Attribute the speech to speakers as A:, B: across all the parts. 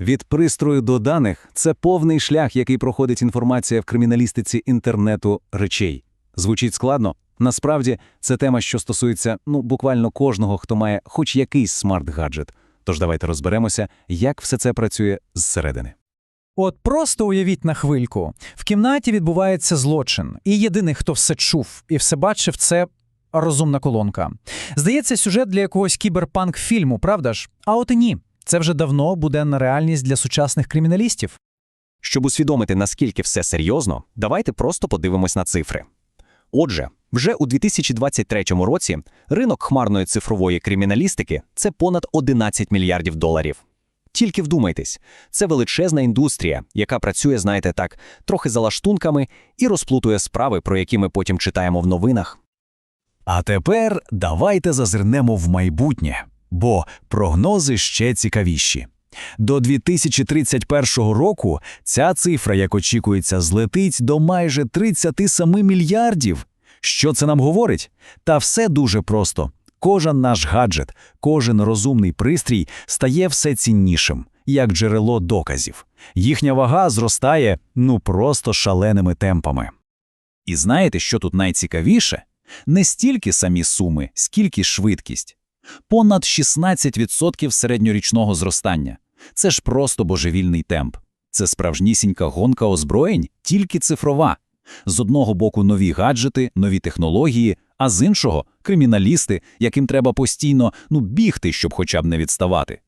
A: Від пристрою до даних це повний шлях, який проходить інформація в криміналістиці інтернету речей. Звучить складно. Насправді, це тема, що стосується ну буквально кожного, хто має хоч якийсь смарт-гаджет. Тож давайте розберемося, як все це працює зсередини.
B: От просто уявіть на хвильку. В кімнаті відбувається злочин, і єдиний, хто все чув і все бачив, це розумна колонка. Здається, сюжет для якогось кіберпанк-фільму, правда ж? А от і ні. Це вже давно буденна реальність для сучасних криміналістів.
C: Щоб усвідомити, наскільки все серйозно, давайте просто подивимось на цифри. Отже, вже у 2023 році ринок хмарної цифрової криміналістики – це понад 11 мільярдів доларів. Тільки вдумайтесь, це величезна індустрія, яка працює, знаєте так, трохи за лаштунками і розплутує справи, про які ми потім читаємо в новинах.
D: А тепер давайте зазирнемо в майбутнє, бо прогнози ще цікавіші. До 2031 року ця цифра, як очікується, злетить до майже 37 мільярдів. Що це нам говорить? Та все дуже просто. Кожен наш гаджет, кожен розумний пристрій стає все ціннішим, як джерело доказів. Їхня вага зростає ну просто шаленими темпами. І знаєте, що тут найцікавіше? Не стільки самі суми, скільки швидкість. Понад 16% середньорічного зростання. Це ж просто божевільний темп. Це справжнісінька гонка озброєнь, тільки цифрова. З одного боку нові гаджети, нові технології, а з іншого – криміналісти, яким треба постійно ну, бігти, щоб хоча б не відставати.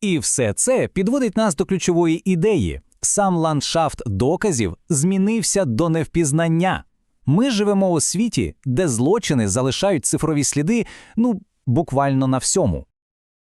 E: І все це підводить нас до ключової ідеї. Сам ландшафт доказів змінився до невпізнання. Ми живемо у світі, де злочини залишають цифрові сліди, ну, буквально на всьому.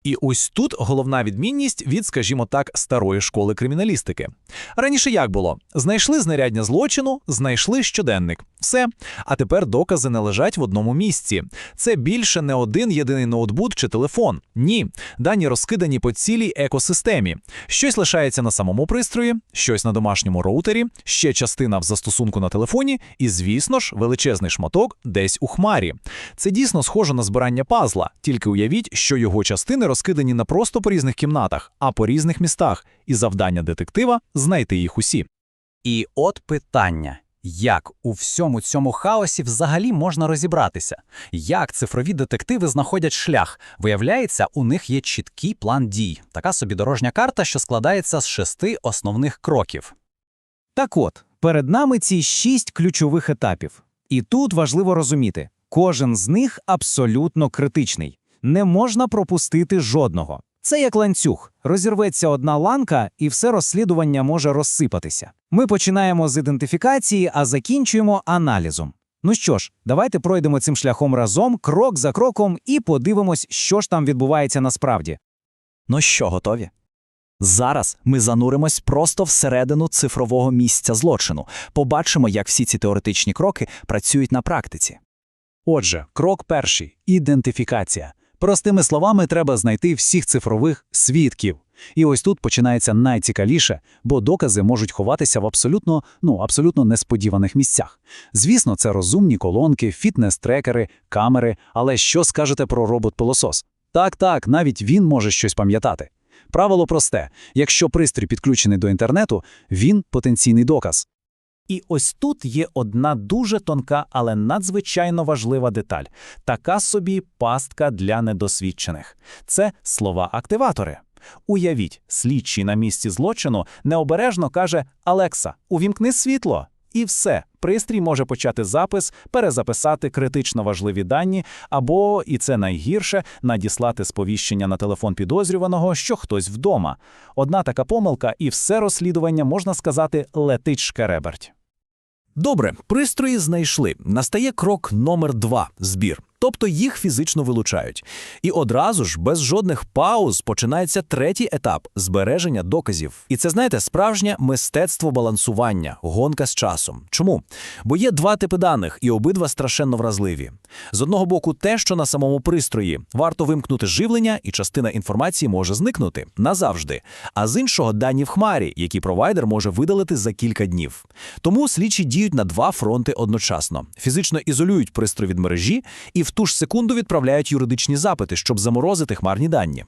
F: І ось тут головна відмінність від, скажімо так, старої школи криміналістики. Раніше як було? Знайшли знарядня злочину, знайшли щоденник. Все. А тепер докази не лежать в одному місці. Це більше не один єдиний ноутбук чи телефон. Ні. Дані розкидані по цілій екосистемі. Щось лишається на самому пристрої, щось на домашньому роутері, ще частина в застосунку на телефоні, і, звісно ж, величезний шматок десь у хмарі. Це дійсно схоже на збирання пазла, тільки уявіть, що його частини розкидані не просто по різних кімнатах, а по різних містах, і завдання детектива знайти їх усі.
E: І от питання. Як у всьому цьому хаосі взагалі можна розібратися? Як цифрові детективи знаходять шлях? Виявляється, у них є чіткий план дій, така собі дорожня карта, що складається з шести основних кроків.
B: Так от, перед нами ці шість ключових етапів. І тут важливо розуміти, кожен з них абсолютно критичний. Не можна пропустити жодного. Це як ланцюг. Розірветься одна ланка, і все розслідування може розсипатися. Ми починаємо з ідентифікації, а закінчуємо аналізом. Ну що ж, давайте пройдемо цим шляхом разом, крок за кроком, і подивимось, що ж там відбувається насправді.
D: Ну що, готові? Зараз ми зануримось просто всередину цифрового місця злочину, побачимо, як всі ці теоретичні кроки працюють на практиці.
A: Отже, крок перший ідентифікація. Простими словами, треба знайти всіх цифрових свідків. І ось тут починається найцікавіше, бо докази можуть ховатися в абсолютно, ну, абсолютно несподіваних місцях. Звісно, це розумні колонки, фітнес-трекери, камери, але що скажете про робот-пилосос? Так, так, навіть він може щось пам'ятати. Правило просте: якщо пристрій підключений до інтернету, він потенційний доказ.
E: І ось тут є одна дуже тонка, але надзвичайно важлива деталь така собі пастка для недосвідчених. Це слова-активатори. Уявіть, слідчий на місці злочину необережно каже Алекса, увімкни світло. І все, пристрій може почати запис, перезаписати критично важливі дані, або, і це найгірше, надіслати сповіщення на телефон підозрюваного, що хтось вдома. Одна така помилка, і все розслідування, можна сказати, летить шкереберть.
D: Добре, пристрої знайшли. Настає крок номер два збір. Тобто їх фізично вилучають. І одразу ж, без жодних пауз, починається третій етап збереження доказів. І це, знаєте, справжнє мистецтво балансування, гонка з часом. Чому? Бо є два типи даних, і обидва страшенно вразливі. З одного боку, те, що на самому пристрої варто вимкнути живлення, і частина інформації може зникнути назавжди. А з іншого дані в хмарі, які провайдер може видалити за кілька днів. Тому слідчі діють на два фронти одночасно: фізично ізолюють пристрій від мережі і в ту ж секунду відправляють юридичні запити, щоб заморозити хмарні дані.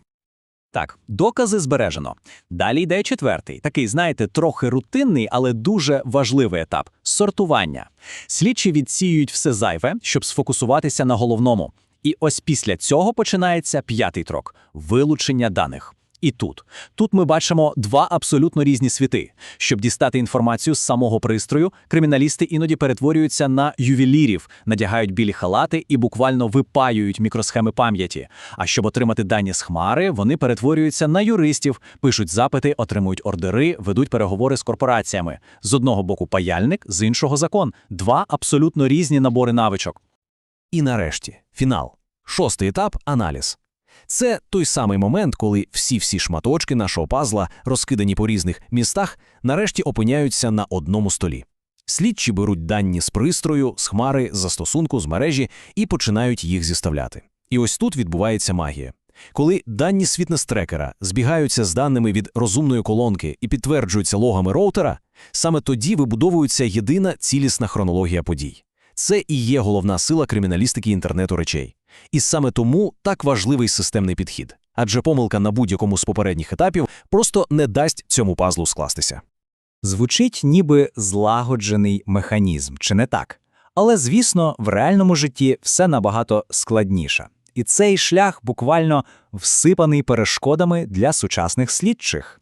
C: Так, докази збережено. Далі йде четвертий, такий, знаєте, трохи рутинний, але дуже важливий етап сортування. Слідчі відсіюють все зайве, щоб сфокусуватися на головному. І ось після цього починається п'ятий трок вилучення даних. І тут. Тут ми бачимо два абсолютно різні світи. Щоб дістати інформацію з самого пристрою, криміналісти іноді перетворюються на ювелірів, надягають білі халати і буквально випаюють мікросхеми пам'яті. А щоб отримати дані з хмари, вони перетворюються на юристів, пишуть запити, отримують ордери, ведуть переговори з корпораціями. З одного боку паяльник, з іншого закон. Два абсолютно різні набори навичок.
D: І нарешті, фінал. Шостий етап аналіз. Це той самий момент, коли всі-всі шматочки нашого пазла, розкидані по різних містах, нарешті опиняються на одному столі. Слідчі беруть дані з пристрою, з хмари, застосунку, з мережі і починають їх зіставляти. І ось тут відбувається магія. Коли дані з фітнес-трекера збігаються з даними від розумної колонки і підтверджуються логами роутера, саме тоді вибудовується єдина цілісна хронологія подій. Це і є головна сила криміналістики інтернету речей. І саме тому так важливий системний підхід. Адже помилка на будь-якому з попередніх етапів просто не дасть цьому пазлу скластися.
B: Звучить ніби злагоджений механізм, чи не так? Але, звісно, в реальному житті все набагато складніше. І цей шлях буквально всипаний перешкодами для сучасних слідчих.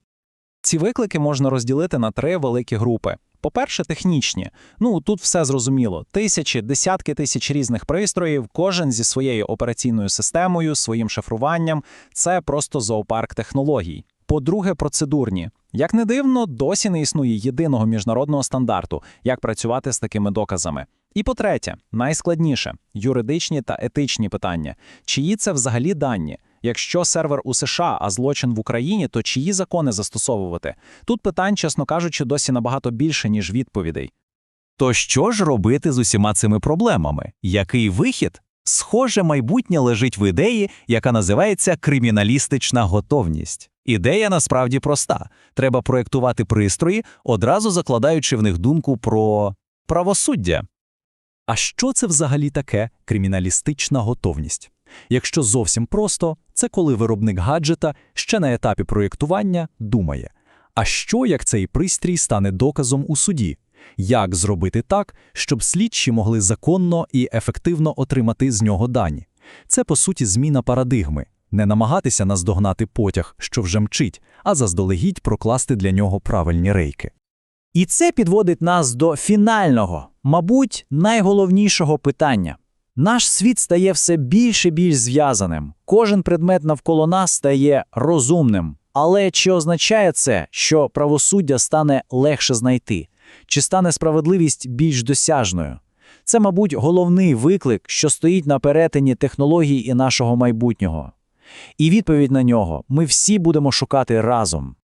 E: Ці виклики можна розділити на три великі групи. По-перше, технічні. Ну тут все зрозуміло: тисячі, десятки тисяч різних пристроїв, кожен зі своєю операційною системою, своїм шифруванням. Це просто зоопарк технологій. По-друге, процедурні. Як не дивно, досі не існує єдиного міжнародного стандарту, як працювати з такими доказами. І по-третє, найскладніше юридичні та етичні питання. Чиї це взагалі дані? Якщо сервер у США, а злочин в Україні, то чиї закони застосовувати? Тут питань, чесно кажучи, досі набагато більше, ніж відповідей.
A: То що ж робити з усіма цими проблемами? Який вихід? Схоже, майбутнє лежить в ідеї, яка називається криміналістична готовність. Ідея насправді проста: треба проєктувати пристрої, одразу закладаючи в них думку про правосуддя. А що це взагалі таке криміналістична готовність? Якщо зовсім просто, це коли виробник гаджета ще на етапі проєктування думає, а що як цей пристрій стане доказом у суді? Як зробити так, щоб слідчі могли законно і ефективно отримати з нього дані? Це, по суті, зміна парадигми. Не намагатися наздогнати потяг, що вже мчить, а заздалегідь прокласти для нього правильні рейки.
B: І це підводить нас до фінального, мабуть, найголовнішого питання. Наш світ стає все більш і більш зв'язаним. Кожен предмет навколо нас стає розумним. Але чи означає це, що правосуддя стане легше знайти? Чи стане справедливість більш досяжною? Це, мабуть, головний виклик, що стоїть на перетині технологій і нашого майбутнього. І відповідь на нього ми всі будемо шукати разом.